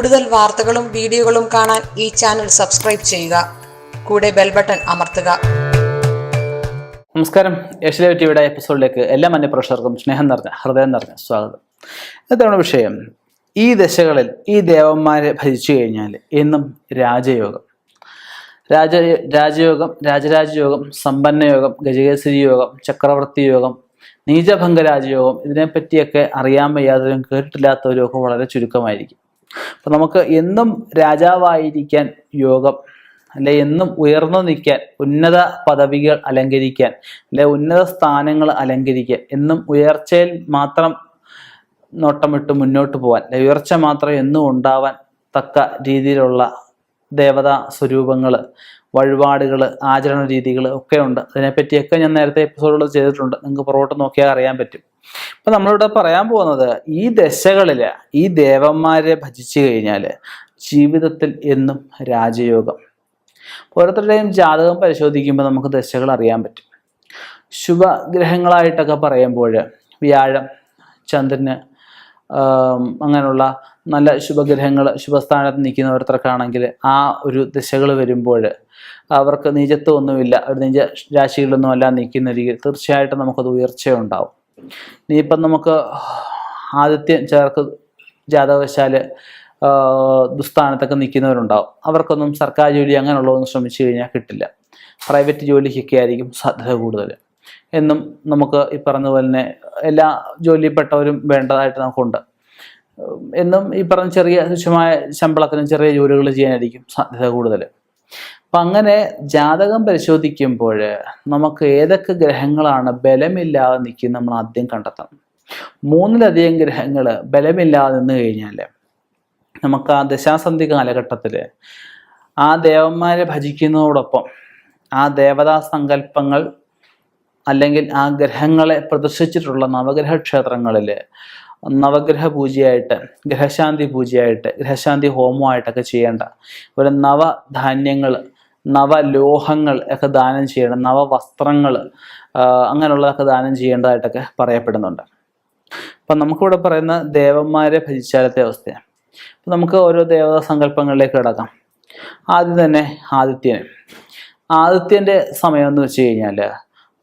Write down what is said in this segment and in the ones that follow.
കൂടുതൽ വാർത്തകളും വീഡിയോകളും കാണാൻ ഈ ചാനൽ സബ്സ്ക്രൈബ് ചെയ്യുക. കൂടെ ബെൽ ബട്ടൺ അമർത്തുക. നമസ്കാരം. ഏഷ്യലൈവ് ടിവിയുടെ എപ്പിസോഡിലേക്ക് എല്ലാ മന്യപ്രേക്ഷകർക്കും സ്നേഹം നിറഞ്ഞ ഹൃദയം നിറഞ്ഞ സ്വാഗതം. ഇതാണ് വിഷയം. ഈ ദശകളിൽ ഈ ദേവന്മാരെ ഭജിച്ചു കഴിഞ്ഞാൽ എന്നും രാജയോഗം. രാജ രാജയോഗം രാജരാജയോഗം സമ്പന്നയോഗം ഗജകേസരി യോഗം ചക്രവർത്തി യോഗം നീചഭംഗ രാജയോഗം ഇതിനെപ്പറ്റിയൊക്കെ അറിയാൻ വയ്യാത്തവരും കേട്ടിട്ടില്ലാത്തവരും ഒക്കെ വളരെ ചുരുക്കമായിരിക്കും. അപ്പം നമുക്ക് എന്നും രാജാവായിരിക്കാൻ യോഗം അല്ലെ എന്നും ഉയർന്നു നിൽക്കാൻ ഉന്നത പദവികൾ അലങ്കരിക്കാൻ അല്ലെ ഉന്നത സ്ഥാനങ്ങൾ അലങ്കരിക്കാൻ എന്നും ഉയർച്ചയിൽ മാത്രം നോട്ടമിട്ട് മുന്നോട്ട് പോകാൻ അല്ലെ ഉയർച്ച മാത്രം എന്നും ഉണ്ടാവാൻ തക്ക രീതിയിലുള്ള ദേവതാ സ്വരൂപങ്ങൾ വഴിപാടുകൾ ആചരണ രീതികൾ ഒക്കെ ഉണ്ട്. അതിനെപ്പറ്റിയൊക്കെ ഞാൻ നേരത്തെ എപ്പിസോഡുകൾ ചെയ്തിട്ടുണ്ട്. നിങ്ങൾക്ക് പുറകോട്ട് നോക്കിയാൽ അറിയാൻ പറ്റും. അപ്പൊ നമ്മളിവിടെ പറയാൻ പോകുന്നത് ഈ ദശകളിൽ ഈ ദേവന്മാരെ ഭജിച്ചു കഴിഞ്ഞാൽ ജീവിതത്തിൽ എന്നും രാജയോഗം. ഓരോരുത്തരുടെയും ജാതകം പരിശോധിക്കുമ്പോൾ നമുക്ക് ദശകൾ അറിയാൻ പറ്റും. ശുഭഗ്രഹങ്ങളായിട്ടൊക്കെ പറയുമ്പോൾ വ്യാഴം ചന്ദ്രന് അങ്ങനെയുള്ള നല്ല ശുഭഗ്രഹങ്ങൾ ശുഭസ്ഥാനത്ത് നിൽക്കുന്ന ഓരോരുത്തർക്കാണെങ്കിൽ ആ ഒരു ദശകൾ വരുമ്പോൾ അവർക്ക് നീചത്വം ഒന്നുമില്ല. ഒരു നിജ രാശികളിലൊന്നും അല്ല നിൽക്കുന്ന രീതിയിൽ തീർച്ചയായിട്ടും നമുക്കത് ഉയർച്ചയുണ്ടാവും. ഇനിയിപ്പം നമുക്ക് ആദിത്യം ചേർക്ക് ജാതകവശാൽ ദുസ്ഥാനത്തൊക്കെ നിൽക്കുന്നവരുണ്ടാവും. അവർക്കൊന്നും സർക്കാർ ജോലി അങ്ങനെയുള്ളതൊന്നും ശ്രമിച്ചു കഴിഞ്ഞാൽ കിട്ടില്ല. പ്രൈവറ്റ് ജോലിക്കൊക്കെ ആയിരിക്കും സാധ്യത കൂടുതൽ. എന്നും നമുക്ക് ഈ പറഞ്ഞ പോലെ തന്നെ എല്ലാ ജോലിയിൽപ്പെട്ടവരും വേണ്ടതായിട്ട് നമുക്കുണ്ട്. എന്നും ഈ പറഞ്ഞ ചെറിയ തുച്ഛമായ ശമ്പളത്തിനും ചെറിയ ജോലികൾ ചെയ്യാനായിരിക്കും സാധ്യത കൂടുതൽ. അപ്പം അങ്ങനെ ജാതകം പരിശോധിക്കുമ്പോൾ നമുക്ക് ഏതൊക്കെ ഗ്രഹങ്ങളാണ് ബലമില്ലാതെ നിൽക്കുന്നത് നമ്മൾ ആദ്യം കണ്ടെത്തണം. മൂന്നിലധികം ഗ്രഹങ്ങൾ ബലമില്ലാതെ നിന്ന് കഴിഞ്ഞാൽ നമുക്ക് ആ ദശാസന്ധി കാലഘട്ടത്തിൽ ആ ദേവന്മാരെ ഭജിക്കുന്നതോടൊപ്പം ആ ദേവതാ സങ്കല്പങ്ങൾ അല്ലെങ്കിൽ ആ ഗ്രഹങ്ങളെ പ്രദർശിച്ചിട്ടുള്ള നവഗ്രഹ ക്ഷേത്രങ്ങളിൽ നവഗ്രഹ പൂജയായിട്ട് ഗ്രഹശാന്തി പൂജയായിട്ട് ഗ്രഹശാന്തി ഹോമമായിട്ടൊക്കെ ചെയ്യേണ്ട. ഒരു നവധാന്യങ്ങൾ നവലോഹങ്ങൾ ഒക്കെ ദാനം ചെയ്യണം നവവസ്ത്രങ്ങൾ അങ്ങനെയുള്ളതൊക്കെ ദാനം ചെയ്യേണ്ടതായിട്ടൊക്കെ പറയപ്പെടുന്നുണ്ട്. അപ്പം നമുക്കിവിടെ പറയുന്ന ദേവന്മാരെ ഭജിച്ചാലത്തെ അവസ്ഥയാണ് അപ്പം നമുക്ക് ഓരോ ദേവതാ സങ്കല്പങ്ങളിലേക്ക് കിടക്കാം. ആദ്യം തന്നെ ആദിത്യന്. ആദിത്യന്റെ സമയം എന്ന് വെച്ച് കഴിഞ്ഞാൽ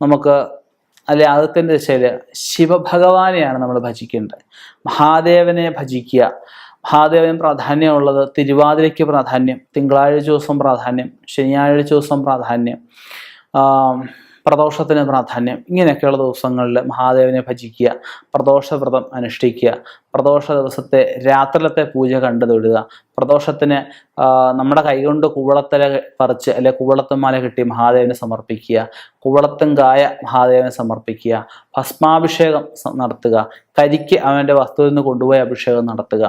നമുക്ക് അല്ലെ അതത്തിന്റെ ദിശയിൽ ശിവഭഗവാനെയാണ് നമ്മൾ ഭജിക്കേണ്ടത്. മഹാദേവനെ ഭജിക്കുക. മഹാദേവൻ പ്രാധാന്യമുള്ളത് തിരുവാതിരയ്ക്ക് പ്രാധാന്യം തിങ്കളാഴ്ച ദിവസം പ്രാധാന്യം ശനിയാഴ്ച ദിവസം പ്രാധാന്യം. പ്രദോഷത്തിന് പ്രാധാന്യം. ഇങ്ങനെയൊക്കെയുള്ള ദിവസങ്ങളിൽ മഹാദേവനെ ഭജിക്കുക പ്രദോഷവ്രതം അനുഷ്ഠിക്കുക പ്രദോഷ ദിവസത്തെ രാത്രിലത്തെ പൂജ കണ്ടു തൊഴുക പ്രദോഷത്തിന് നമ്മുടെ കൈകൊണ്ട് കൂവളത്തല പറിച്ച് അല്ലെ കൂവളത്തുമാല കിട്ടി മഹാദേവന് സമർപ്പിക്കുക കൂവളത്തും കായ മഹാദേവന് സമർപ്പിക്കുക ഭസ്മാഭിഷേകം നടത്തുക കരിക്ക് അവന്റെ വസ്തുവിൽ നിന്ന് കൊണ്ടുപോയി അഭിഷേകം നടത്തുക.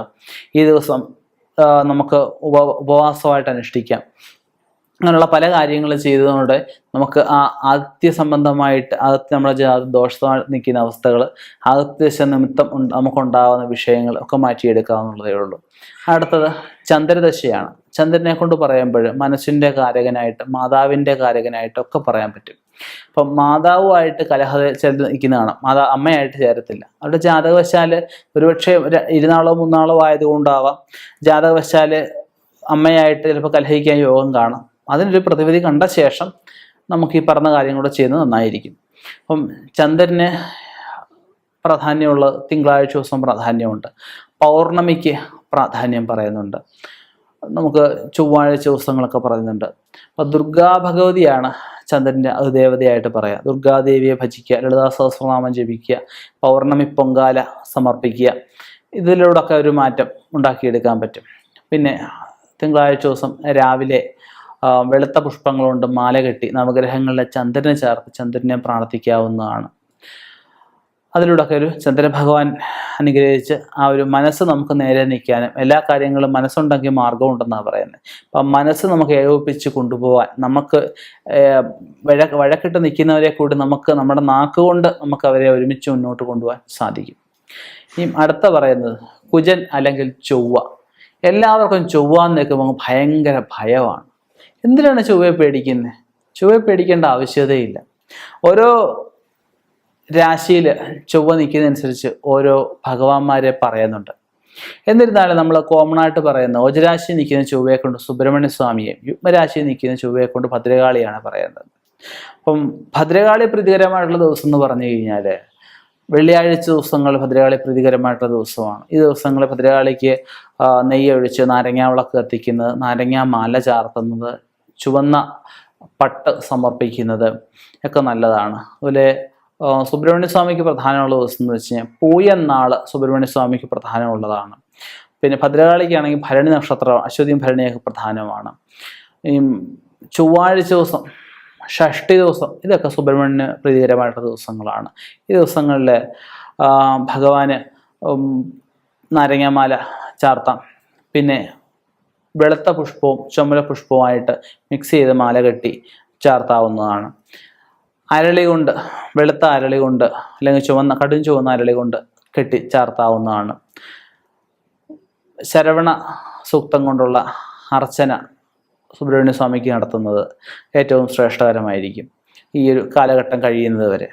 ഈ ദിവസം നമുക്ക് ഉപ ഉപവാസമായിട്ട് അനുഷ്ഠിക്കാം. അങ്ങനെയുള്ള പല കാര്യങ്ങൾ ചെയ്തതുകൊണ്ട് നമുക്ക് ആ ആദിത്യ സംബന്ധമായിട്ട് ആദിത്യ നമ്മുടെ ദോഷമായി നിൽക്കുന്ന അവസ്ഥകൾ ആദിത്യശ നിമിത്തം നമുക്കുണ്ടാകുന്ന വിഷയങ്ങൾ ഒക്കെ മാറ്റിയെടുക്കാവുന്നതേ ഉള്ളൂ. അടുത്തത് ചന്ദ്രദശയാണ്. ചന്ദ്രനെ കൊണ്ട് പറയുമ്പോൾ മനസ്സിന്റെ കാരകനായിട്ട് മാതാവിന്റെ കാരകനായിട്ട് ഒക്കെ പറയാൻ പറ്റും. അപ്പം മാതാവുമായിട്ട് കലഹ ചേർന്ന് നിൽക്കുന്നതാണ്. മാതാ അമ്മയായിട്ട് ചേരത്തില്ല. അവരുടെ ജാതകവശാൽ ഒരുപക്ഷെ ഇരുന്നാളോ മൂന്നാളോ ആയതുകൊണ്ടാവാം. ജാതകവശാൽ അമ്മയായിട്ട് ചിലപ്പോൾ കലഹിക്കാൻ യോഗം കാണാം. അതിനൊരു പ്രതിവിധി കണ്ട ശേഷം നമുക്ക് ഈ പറഞ്ഞ കാര്യം കൂടെ ചെയ്യുന്നത് നന്നായിരിക്കും. അപ്പം ചന്ദ്രന് പ്രാധാന്യമുള്ള തിങ്കളാഴ്ച ദിവസം പ്രാധാന്യമുണ്ട്. പൗർണമിക്ക് പ്രാധാന്യം പറയുന്നുണ്ട്. നമുക്ക് ചൊവ്വാഴ്ച ദിവസങ്ങളൊക്കെ പറയുന്നുണ്ട്. അപ്പം ദുർഗാ ഭഗവതിയാണ് ചന്ദ്രന്റെ ദേവതയായിട്ട് പറയാം. ദുർഗാദേവിയെ ഭജിക്കുക ലളിതാ സഹസ്രനാമം ജപിക്കുക പൗർണമി പൊങ്കാല സമർപ്പിക്കുക. ഇതിലൂടെ ഒക്കെ ഒരു മാറ്റം ഉണ്ടാക്കിയെടുക്കാൻ പറ്റും. പിന്നെ തിങ്കളാഴ്ച ദിവസം രാവിലെ വെളുത്ത പുഷ്പങ്ങൾ കൊണ്ട് മാല കെട്ടി നവഗ്രഹങ്ങളിലെ ചന്ദ്രനെ ചേർത്ത് ചന്ദ്രനെ പ്രാർത്ഥിക്കാവുന്നതാണ്. അതിലൂടെയൊക്കെ ഒരു ചന്ദ്രഭഗവാൻ അനുഗ്രഹിച്ച് ആ ഒരു മനസ്സ് നമുക്ക് നേരെ നിൽക്കാനും എല്ലാ കാര്യങ്ങളും മനസ്സുണ്ടെങ്കിൽ മാർഗമുണ്ടെന്നാണ് പറയുന്നത്. അപ്പം മനസ്സ് നമുക്ക് ഏകോപിപ്പിച്ച് കൊണ്ടുപോകാൻ നമുക്ക് വഴ വഴക്കിട്ട് നിൽക്കുന്നവരെ കൂടി നമുക്ക് നമ്മുടെ നാക്ക് കൊണ്ട് നമുക്ക് അവരെ ഒരുമിച്ച് മുന്നോട്ട് കൊണ്ടുപോകാൻ സാധിക്കും. ഇനി അടുത്ത പറയുന്നത് കുജൻ അല്ലെങ്കിൽ ചൊവ്വ. എല്ലാവർക്കും ചൊവ്വ എന്ന് നിൽക്കുമ്പോൾ ഭയങ്കര ഭയമാണ്. എന്തിനാണ് ചൊവ്വയെ പേടിക്കുന്നത് ചൊവ്വയെ പേടിക്കേണ്ട ആവശ്യതയില്ല. ഓരോ രാശിയിൽ ചൊവ്വ നിൽക്കുന്നതനുസരിച്ച് ഓരോ ഭഗവാന്മാരെ പറയുന്നുണ്ട്. എന്നിരുന്നാലും നമ്മൾ കോമൺ ആയിട്ട് പറയുന്ന ഓജരാശി നിൽക്കുന്ന ചൊവ്വയെ കൊണ്ട് സുബ്രഹ്മണ്യ സ്വാമിയെ യുഗ്മരാശി നിൽക്കുന്ന ചൊവ്വയെ കൊണ്ട് ഭദ്രകാളിയാണ് പറയുന്നത്. അപ്പം ഭദ്രകാളി പ്രതികരമായിട്ടുള്ള ദിവസം എന്ന് പറഞ്ഞു കഴിഞ്ഞാൽ വെള്ളിയാഴ്ച ദിവസങ്ങൾ ഭദ്രകാളി പ്രതികരമായിട്ടുള്ള ദിവസമാണ്. ഈ ദിവസങ്ങളിൽ ഭദ്രകാളിക്ക് നെയ്യ് ഒഴിച്ച് നാരങ്ങാ വിളക്ക് കത്തിക്കുന്നത് നാരങ്ങാ മാല ചാർത്തുന്നത് ചുവന്ന പട്ട് സമർപ്പിക്കുന്നത് ഒക്കെ നല്ലതാണ്. അതുപോലെ സുബ്രഹ്മണ്യസ്വാമിക്ക് സുബ്രഹ്മണ്യ സ്വാമിക്ക് പ്രധാനമുള്ള ദിവസം എന്ന് വെച്ച് കഴിഞ്ഞാൽ പൂയന്നാൾ സുബ്രഹ്മണ്യ സ്വാമിക്ക് പ്രധാനമുള്ളതാണ്. പിന്നെ ഭദ്രകാളിക്കാണെങ്കിൽ ഭരണി നക്ഷത്രം അശ്വതിയും ഭരണിയൊക്കെ പ്രധാനമാണ്. ഈ ചൊവ്വാഴ്ച ദിവസം ഷഷ്ടി ദിവസം ഇതൊക്കെ സുബ്രഹ്മണ്യ പ്രീതികരമായിട്ടുള്ള ദിവസങ്ങളാണ്. ഈ ദിവസങ്ങളിൽ ഭഗവാന് നാരങ്ങാമാല ചാർത്താം. പിന്നെ വെളുത്ത പുഷ്പവും ചുമല പുഷ്പവുമായിട്ട് മിക്സ് ചെയ്ത് മാല കെട്ടി ചാർത്താവുന്നതാണ്. അരളി കൊണ്ട് വെളുത്ത അരളി കൊണ്ട് അല്ലെങ്കിൽ ചുവന്ന കടും ചുവന്ന അരളി കൊണ്ട് കെട്ടി ചാർത്താവുന്നതാണ്. ശരവണ സൂക്തം കൊണ്ടുള്ള അർച്ചന സുബ്രഹ്മണ്യ സ്വാമിക്ക് നടത്തുന്നത് ഏറ്റവും ശ്രേഷ്ഠകരമായിരിക്കും ഈ ഒരു കാലഘട്ടം കഴിയുന്നത് വരെ.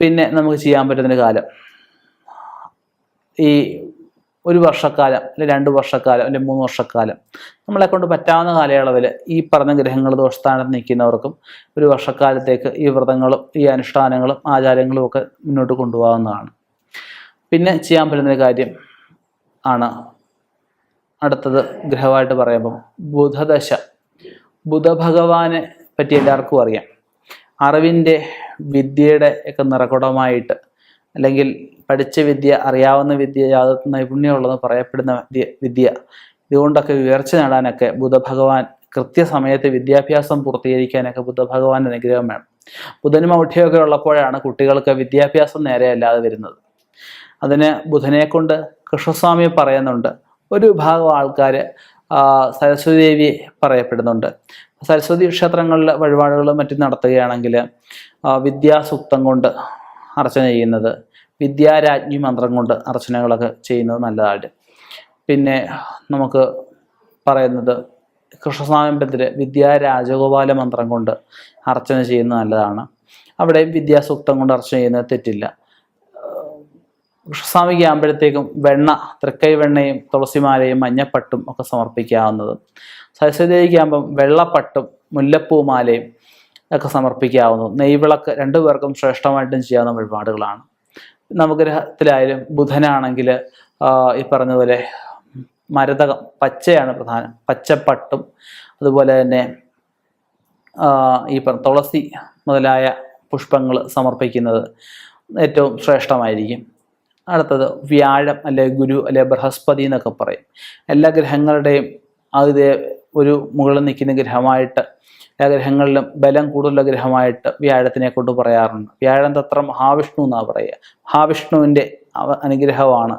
പിന്നെ നമുക്ക് ചെയ്യാൻ പറ്റുന്ന കാലം. ഈ ഒരു വർഷക്കാലം അല്ലെങ്കിൽ രണ്ട് വർഷക്കാലം അല്ലെങ്കിൽ മൂന്ന് വർഷക്കാലം. നമ്മളെ കൊണ്ട് പറ്റാവുന്ന കാലയളവിൽ ഈ പറഞ്ഞ ഗ്രഹങ്ങൾ ദോഷസ്ഥാനത്ത് നിൽക്കുന്നവർക്കും ഒരു വർഷക്കാലത്തേക്ക് ഈ വ്രതങ്ങളും ഈ അനുഷ്ഠാനങ്ങളും ആചാരങ്ങളും ഒക്കെ മുന്നോട്ട് കൊണ്ടുപോകാവുന്നതാണ്. പിന്നെ ചെയ്യാൻ പറ്റുന്ന കാര്യം ആണ് അടുത്തത് ഗ്രഹമായിട്ട് പറയുമ്പം ബുധദശ. ബുധഭഗവാനെ പറ്റി എല്ലാവർക്കും അറിയാം. അറിവിന്റെ വിദ്യയുടെ ഒക്കെ നിറകുടമായിട്ട് അല്ലെങ്കിൽ പഠിച്ച വിദ്യ അറിയാവുന്ന വിദ്യ യാതൊരു നൈപുണ്യമുള്ളതെന്ന് പറയപ്പെടുന്ന വിദ്യ ഇതുകൊണ്ടൊക്കെ ഉയർച്ച നേടാനൊക്കെ ബുധഭഗവാൻ കൃത്യസമയത്ത് വിദ്യാഭ്യാസം പൂർത്തീകരിക്കാനൊക്കെ ബുദ്ധഭഗവാൻ അനുഗ്രഹം വേണം. ബുധനും ഔഠ്യമൊക്കെ ഉള്ളപ്പോഴാണ് കുട്ടികൾക്ക് വിദ്യാഭ്യാസം നേരെ അല്ലാതെ വരുന്നത്. അതിന് ബുധനെ കൊണ്ട് കൃഷ്ണസ്വാമി പറയുന്നുണ്ട്. ഒരു വിഭാഗം ആൾക്കാർ സരസ്വതി ദേവി പറയപ്പെടുന്നുണ്ട്. സരസ്വതി ക്ഷേത്രങ്ങളിലെ വഴിപാടുകളും മറ്റും നടത്തുകയാണെങ്കിൽ വിദ്യാസൂക്തം കൊണ്ട് അർച്ചന ചെയ്യുന്നത്. വിദ്യാരാജ്ഞി മന്ത്രം കൊണ്ട് അർച്ചനകളൊക്കെ ചെയ്യുന്നത് നല്ലതായിട്ട്. പിന്നെ നമുക്ക് പറയുന്നത് കൃഷ്ണസ്വാമി വിദ്യാരാജഗോപാല മന്ത്രം കൊണ്ട് അർച്ചന ചെയ്യുന്നത് നല്ലതാണ്. അവിടെ വിദ്യാസൂക്തം കൊണ്ട് അർച്ചന ചെയ്യുന്നത് തെറ്റില്ല. കൃഷ്ണസ്വാമിക്ക് ആകുമ്പോഴത്തേക്കും വെണ്ണ തൃക്കൈ വെണ്ണയും തുളസിമാലയും മഞ്ഞപ്പട്ടും ഒക്കെ സമർപ്പിക്കാവുന്നതും. സരസ്വതിദേവിക്ക് ആകുമ്പം വെള്ളപ്പട്ടും മുല്ലപ്പൂമാലയും ഒക്കെ സമർപ്പിക്കാവുന്നു. നെയ്വിളക്ക് രണ്ടു പേർക്കും ശ്രേഷ്ഠമായിട്ടും ചെയ്യാവുന്ന വഴിപാടുകളാണ്. നവഗ്രഹത്തിലായാലും ബുധനാണെങ്കിൽ ഈ പറഞ്ഞതുപോലെ മരതകം പച്ചയാണ് പ്രധാനം. പച്ചപ്പട്ടും അതുപോലെ തന്നെ ഈ തുളസി മുതലായ പുഷ്പങ്ങൾ സമർപ്പിക്കുന്നത് ഏറ്റവും ശ്രേഷ്ഠമായിരിക്കും. അടുത്തത് വ്യാഴം അല്ലെ ഗുരു അല്ലെ ബൃഹസ്പതി എന്നൊക്കെ പറയും. എല്ലാ ഗ്രഹങ്ങളുടെയും അത് ഒരു മുകളിൽ നിൽക്കുന്ന ഗ്രഹമായിട്ട് എല്ലാ ഗ്രഹങ്ങളിലും ബലം കൂടുതലുള്ള ഗ്രഹമായിട്ട് വ്യാഴത്തിനെ കൊണ്ട് പറയാറുണ്ട്. വ്യാഴം തത്ര മഹാവിഷ്ണു എന്നാണ് പറയുക. മഹാവിഷ്ണുവിന്റെ അനുഗ്രഹമാണ്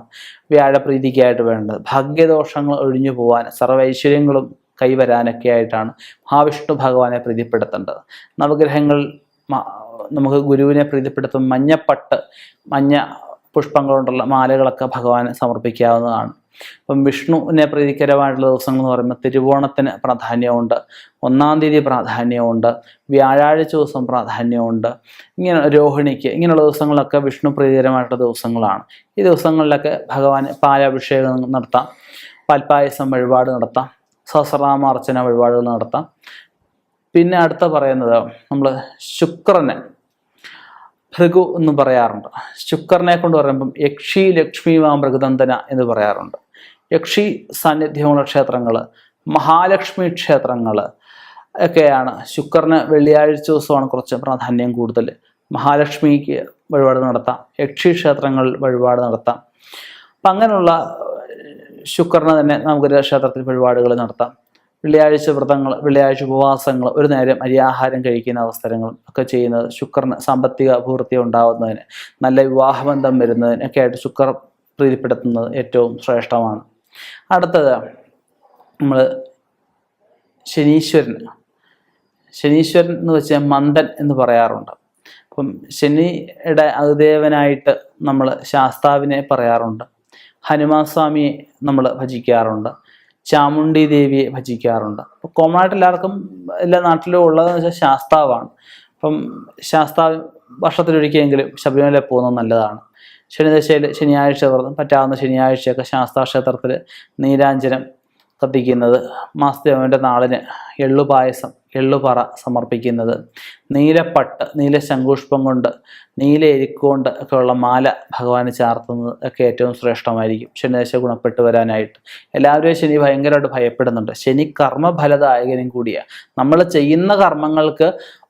വ്യാഴപ്രീതിക്കായിട്ട് വേണ്ടത്. ഭാഗ്യദോഷങ്ങൾ ഒഴിഞ്ഞു പോകാൻ സർവൈശ്വര്യങ്ങളും കൈവരാനൊക്കെ ആയിട്ടാണ് മഹാവിഷ്ണു ഭഗവാനെ പ്രീതിപ്പെടുത്തേണ്ടത്. നവഗ്രഹങ്ങൾ നമുക്ക് ഗുരുവിനെ പ്രീതിപ്പെടുത്തും മഞ്ഞപ്പട്ട് മഞ്ഞ പുഷ്പങ്ങൾ കൊണ്ടുള്ള മാലകളൊക്കെ ഭഗവാന് സമർപ്പിക്കാവുന്നതാണ്. അപ്പം വിഷ്ണുവിനെ പ്രീതികരമായിട്ടുള്ള ദിവസങ്ങൾ എന്ന് പറയുമ്പോൾ തിരുവോണത്തിന് പ്രാധാന്യമുണ്ട്. ഒന്നാം തീയതി പ്രാധാന്യമുണ്ട്. വ്യാഴാഴ്ച ദിവസം പ്രാധാന്യമുണ്ട്. ഇങ്ങനെ രോഹിണിക്ക് ഇങ്ങനെയുള്ള ദിവസങ്ങളൊക്കെ വിഷ്ണു പ്രീതികരമായിട്ടുള്ള ദിവസങ്ങളാണ്. ഈ ദിവസങ്ങളിലൊക്കെ ഭഗവാന് പാലാഭിഷേകം നടത്താം. പാൽപ്പായസം വഴിപാട് നടത്താം. സഹസ്രനാമാർച്ചന വഴിപാടുകൾ നടത്താം. പിന്നെ അടുത്ത പറയുന്നത് നമ്മൾ ശുക്രനെ ഭൃഗു എന്ന് പറയാറുണ്ട്. ശുക്രനെ കൊണ്ട് പറയുമ്പം യക്ഷി ലക്ഷ്മി മാം മൃഗദന്തന എന്ന് പറയാറുണ്ട്. യക്ഷി സാന്നിധ്യമുള്ള ക്ഷേത്രങ്ങൾ മഹാലക്ഷ്മി ക്ഷേത്രങ്ങൾ ഒക്കെയാണ്. ശുക്രന് വെള്ളിയാഴ്ച ദിവസമാണ് കുറച്ച് പ്രാധാന്യം കൂടുതൽ മഹാലക്ഷ്മിക്ക് വഴിപാട് നടത്താം. യക്ഷി ക്ഷേത്രങ്ങളിൽ വഴിപാട് നടത്താം. അപ്പം അങ്ങനെയുള്ള ശുക്രനെ തന്നെ നമുക്ക് ക്ഷേത്രത്തിൽ വഴിപാടുകൾ നടത്താം. വെള്ളിയാഴ്ച വ്രതങ്ങൾ വെള്ളിയാഴ്ച ഉപവാസങ്ങൾ ഒരു നേരം അരിയാഹാരം കഴിക്കുന്ന അവസരങ്ങളും ഒക്കെ ചെയ്യുന്നത് ശുക്രന് സാമ്പത്തിക അഭിവൃദ്ധി ഉണ്ടാകുന്നതിന് നല്ല വിവാഹബന്ധം വരുന്നതിനൊക്കെ ആയിട്ട് ശുക്രൻ പ്രീതിപ്പെടുത്തുന്നത് ഏറ്റവും ശ്രേഷ്ഠമാണ്. അടുത്തത് നമ്മൾ ശനീശ്വരൻ. ശനീശ്വരൻ എന്ന് വെച്ചാൽ മന്ദൻ എന്ന് പറയാറുണ്ട്. അപ്പം ശനിയുടെ അതിദേവനായിട്ട് നമ്മൾ ശാസ്താവിനെ പറയാറുണ്ട്. ഹനുമാൻ സ്വാമിയെ നമ്മൾ ഭജിക്കാറുണ്ട്. ചാമുണ്ഡി ദേവിയെ ഭജിക്കാറുണ്ട്. കോമൺ ആയിട്ട് എല്ലാവർക്കും എല്ലാ നാട്ടിലും ഉള്ളതെന്ന് വെച്ചാൽ ശാസ്താവാണ്. അപ്പം ശാസ്താവ് വർഷത്തിലൊരിക്കലെങ്കിലും ശബരിമല പോകുന്നത് നല്ലതാണ്. ശനിദശയിൽ ശനിയാഴ്ച വ്രതം പറ്റാവുന്ന ശനിയാഴ്ചയൊക്കെ ശാസ്താക്ഷേത്രത്തിൽ നീരാഞ്ജനം കത്തിക്കുന്നത് മാസദേവന്റെ നാളിന് എള്ളുപായസം എള്ളുപറ സമർപ്പിക്കുന്നത് നീലപ്പട്ട് നീല ശങ്കുഷ്പം കൊണ്ട് നീല എരിക്കൊണ്ട് ഒക്കെ ഉള്ള മാല ഭഗവാന് ചാർത്തുന്നത് ഒക്കെ ഏറ്റവും ശ്രേഷ്ഠമായിരിക്കും. ശനിദശ ഗുണപ്പെട്ടു വരാനായിട്ട്. എല്ലാവരും ശനി ഭയങ്കരമായിട്ട് ഭയപ്പെടുന്നുണ്ട്. ശനി കർമ്മഫലദായകനും കൂടിയാണ് നമ്മൾ ചെയ്യുന്ന കർമ്മങ്ങൾക്ക്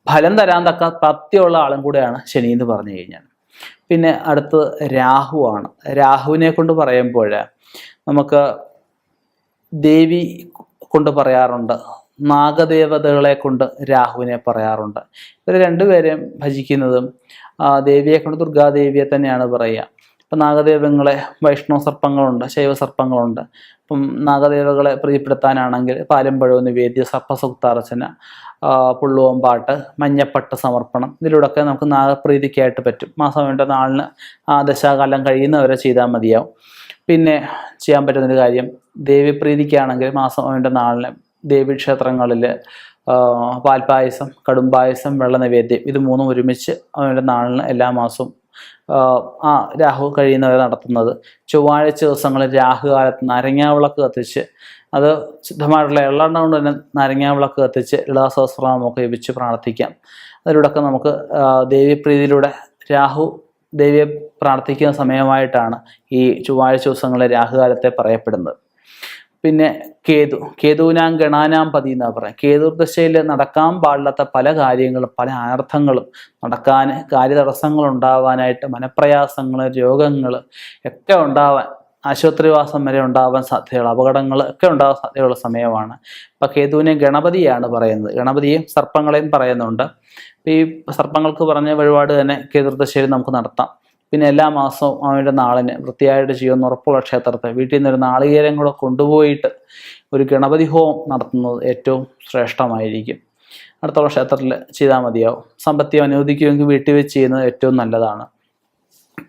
ഫലം തരാൻ തക്ക പ്രാപ്തിയുള്ള ആളും കൂടെയാണ് ശനി എന്ന് പറഞ്ഞു കഴിഞ്ഞാൽ. പിന്നെ അടുത്തത് രാഹുവാണ്. രാഹുവിനെ കൊണ്ട് പറയുമ്പോൾ നമുക്ക് ദേവി കൊണ്ട് പറയാറുണ്ട് നാഗദേവതകളെ കൊണ്ട് രാഹുവിനെ പറയാറുണ്ട്. ഇവർ രണ്ടുപേരെയും ഭജിക്കുന്നതും ദേവിയെ കൊണ്ട് ദുർഗാദേവിയെ തന്നെയാണ് പറയുക. ഇപ്പം നാഗദേവങ്ങളെ വൈഷ്ണവ സർപ്പങ്ങളുണ്ട് ശൈവ സർപ്പങ്ങളുണ്ട്. ഇപ്പം നാഗദേവകളെ പ്രീതിപ്പെടുത്താനാണെങ്കിൽ പാലമ്പഴവ് പഴവും നിവേദ്യ സർപ്പസുക്താർച്ചന പുള്ളുവം പാട്ട് മഞ്ഞപ്പട്ട് സമർപ്പണം ഇതിലൂടെ ഒക്കെ നമുക്ക് നാഗപ്രീതിക്കായിട്ട് പറ്റും. മാസം വേണ്ട നാളിന് ആ ദശാകാലം കഴിയുന്നവരെ ചെയ്താൽ മതിയാവും. പിന്നെ ചെയ്യാൻ പറ്റുന്നൊരു കാര്യം ദേവിപ്രീതിക്കാണെങ്കിൽ മാസം വേണ്ട നാളിന് ദേവീക്ഷേത്രങ്ങളിൽ പാൽപ്പായസം കടുംപായസം വെള്ള നിവേദ്യം ഇത് മൂന്നും ഒരുമിച്ച് അവന്റെ നാളിന് എല്ലാ മാസവും ആ, രാഹു കഴിയുന്നവരെ നടത്തുന്നത്. ചൊവ്വാഴ്ച ദിവസങ്ങളിൽ രാഹുകാലത്ത് നാരങ്ങാവിളക്ക് കത്തിച്ച് അത് ശുദ്ധമായിട്ടുള്ള എള്ളെണ്ണ കൊണ്ട് തന്നെ നാരങ്ങാവിളക്ക് കത്തിച്ച് ലളിതാ സഹസ്രനാമൊക്കെ ജപിച്ച് പ്രാർത്ഥിക്കാം. അതിലൂടെയൊക്കെ നമുക്ക് ദേവീപ്രീതിയിലൂടെ രാഹു ദേവിയെ പ്രാർത്ഥിക്കുന്ന സമയമായിട്ടാണ് ഈ ചൊവ്വാഴ്ച ദിവസങ്ങളിലെ രാഹുകാലത്തെ പറയപ്പെടുന്നത്. പിന്നെ കേതു കേതുവിനാം ഗണാനാം പതി എന്നാ പറയാം. കേതുർദശയിൽ നടക്കാൻ പാടില്ലാത്ത പല കാര്യങ്ങളും പല അനർത്ഥങ്ങളും നടക്കാൻ കാര്യതടസ്സങ്ങൾ ഉണ്ടാവാനായിട്ട് മനപ്രയാസങ്ങൾ രോഗങ്ങൾ ഒക്കെ ഉണ്ടാവാൻ ആശുപത്രിവാസം വരെ ഉണ്ടാവാൻ സാധ്യതയുള്ള അപകടങ്ങൾ ഒക്കെ ഉണ്ടാവാൻ സാധ്യതയുള്ള സമയമാണ്. ഇപ്പം കേതുവിനെ ഗണപതിയാണ് പറയുന്നത്. ഗണപതിയും സർപ്പങ്ങളെയും പറയുന്നുണ്ട്. ഈ സർപ്പങ്ങൾക്ക് പറഞ്ഞ വഴിപാട് തന്നെ കേതുർദശയിൽ നമുക്ക് നടത്താം. പിന്നെ എല്ലാ മാസവും അവന്റെ നാളിന് വൃത്തിയായിട്ട് ചെയ്യുന്ന ഉറപ്പുള്ള ക്ഷേത്രത്തെ വീട്ടിൽ നിന്ന് ഒരു നാളികേരം കൂടെ കൊണ്ടുപോയിട്ട് ഒരു ഗണപതി ഹോം നടത്തുന്നത് ഏറ്റവും ശ്രേഷ്ഠമായിരിക്കും. അടുത്തുള്ള ക്ഷേത്രത്തിൽ ചെയ്താൽ മതിയാവും. സമ്പത്തി അനുവദിക്കുമെങ്കിൽ വീട്ടിൽ വെച്ച് ചെയ്യുന്നത് ഏറ്റവും നല്ലതാണ്.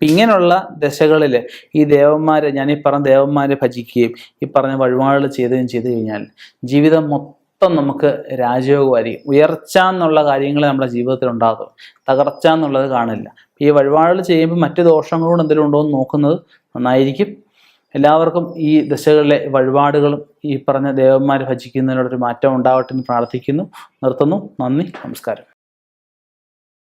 ഇങ്ങനെയുള്ള ദശകളിൽ ഈ ദേവന്മാരെ ഞാൻ ഈ പറഞ്ഞ ദേവന്മാരെ ഭജിക്കുകയും ഈ പറഞ്ഞ വഴിപാടുകൾ ചെയ്തുകയും ചെയ്തു കഴിഞ്ഞാൽ ജീവിതം മൊത്തം നമുക്ക് രാജയോഗമായിരിക്കും. ഉയർച്ച എന്നുള്ള കാര്യങ്ങൾ നമ്മുടെ ജീവിതത്തിൽ ഉണ്ടാകും തകർച്ച എന്നുള്ളത് കാണില്ല. ഈ വഴിപാടുകൾ ചെയ്യുമ്പോൾ മറ്റു ദോഷങ്ങളോട് എന്തെങ്കിലും ഉണ്ടോ എന്ന് നോക്കുന്നത് നന്നായിരിക്കും. എല്ലാവർക്കും ഈ ദശകളിലെ വഴിപാടുകളും ഈ പറഞ്ഞ ദേവന്മാരെ ഭജിക്കുന്നതിനോടൊരു മാറ്റം ഉണ്ടാവട്ടെ എന്ന് പ്രാർത്ഥിക്കുന്നു. നിർത്തുന്നു. നന്ദി. നമസ്കാരം.